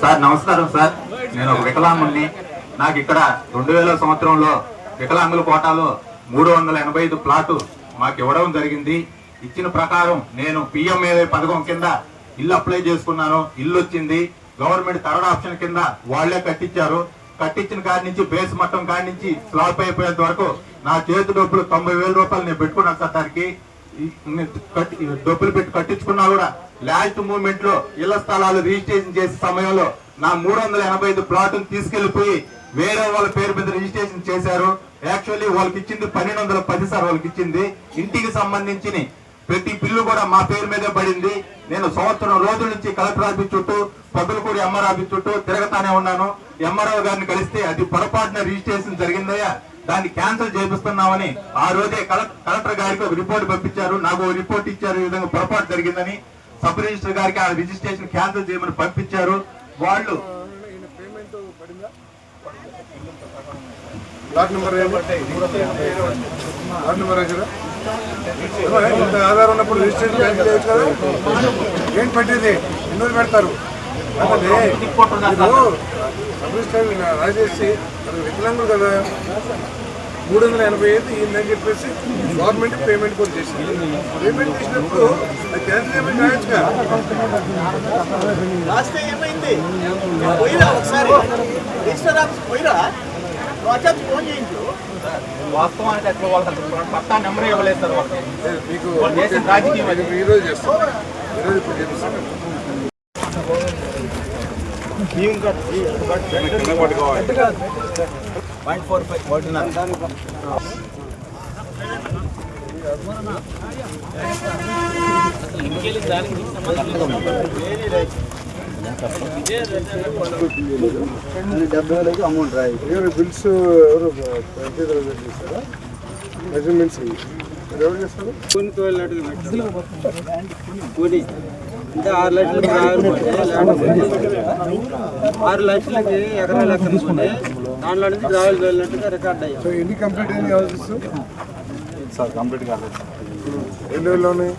Sir నమస్కారం sir. నేను ఒక వికలాంగుణ్ణి. నాకు ఇక్కడ రెండు వేల సంవత్సరంలో వికలాంగుల కోటాలో మూడు వందల ఎనభై ఐదు ప్లాటు మాకు ఇవ్వడం జరిగింది. ఇచ్చిన ప్రకారం నేను పిఎంఏ పథకం కింద ఇల్లు అప్లై చేసుకున్నాను. ఇల్లు వచ్చింది. గవర్నమెంట్ థర్డ్ ఆప్షన్ కింద వాళ్ళే కట్టించారు. కట్టించిన కాడి నుంచి బేస్ మట్టం కాడి నుంచి స్లాబ్ అయిపోయేంత వరకు నా చేతి డబ్బులు తొంభై వేల రూపాయలు నేను పెట్టుకున్నాను సార్ దానికి. డబ్బులు పెట్టి కట్టించుకున్నా కూడా లాస్ట్ మూమెంట్లో ఇళ్ళ స్థలాలు రిజిస్ట్రేషన్ చేసే సమయంలో నా మూడు వందల ఎనభై ఐదు ప్లాట్ తీసుకెళ్ళిపోయి వేరే వాళ్ళ పేరు మీద రిజిస్ట్రేషన్ చేశారు. యాక్చువల్లీ వాళ్ళకి ఇచ్చింది పన్నెండు వందల పది సార్ వాళ్ళకి ఇచ్చింది. ఇంటికి సంబంధించి ప్రతి బిల్లు కూడా మా పేరు మీదే పడింది. నేను సంవత్సరం రోజుల నుంచి కలెక్టర్ ఆఫీస్ చుట్టూ పగులకూడి ఎంఆర్ ఆఫీస్ చుట్టూ తిరగతానే ఉన్నాను. ఎంఆర్ఓ గారిని కలిస్తే అది పొరపాటున రిజిస్ట్రేషన్ జరిగిందయ్యా. దాన్ని క్యాన్సిల్ చేపిస్తున్నామని ఆ రోజే కలెక్- కలెక్టర్ గారికి ఒక రిపోర్ట్ పంపించారు. నాకు రిపోర్ట్ ఇచ్చారు. ఈ విధంగా పొరపాటు జరిగిందని. సబ్ రిజిస్టర్ గారికి ఆ రిజిస్ట్రేషన్ క్యాన్సిల్ చేయమని పంపించారు. వాళ్ళు ప్లాట్ నెంబర్ ప్లాట్ నెంబర్ ఇంత ఆధార్ ఉన్నప్పుడు రిజిస్ట్రేషన్ క్యాన్సిల్ చేయొచ్చు కదా? ఏంటి పట్టింది? ఎన్నో పెడతారు? సబ్ రిజిస్టర్ అది వికలాంగులు కదా? మూడు వందల ఎనభై ఐదు ఈయనని చెప్పేసి గవర్నమెంట్ పేమెంట్ కూడా చేసింది. పేమెంట్ చేసినప్పుడు అది క్యాన్సిల్ చేయమని రాయొచ్చుగా లాస్ట్ టైం ఏమైంది? పోయిరా ఒకసారి. రిజిస్టర్ ఆఫీస్ పోయిరా? వచ్చి ఫోన్ చేయించు. వాస్తవానికి అసలు వాళ్ళకి పట్టా నెంబర్ ఇవ్వలేదు సార్ మీకు వాళ్ళు చేసిన రాజకీయం అది. ఈ రోజు చేస్తాం ఈ రోజు ఇప్పుడు చేపిస్తాం పాయింట్ ఫోర్ ఫైవ్ ఒకటిన్నర డెబ్బై వేలకి అమౌంట్ రాయి ఎవరు బిల్స్ ఎవరు చేస్తారా మెజర్మెంట్స్ ఎవరు చేస్తారు అంటే ఆరు లక్షలకి ఆరు లక్షలకి ఎకరాలు లెక్క తీసుకుంటే దాంట్లో నుంచి రావాలి వెళ్ళినట్టుగా రికార్డ్ అయ్యాం. సో ఎన్ని కంప్లీట్ అయింది సార్ కంప్లీట్ కాలేదు. ఎన్ని రోజులు ఉన్నాయి?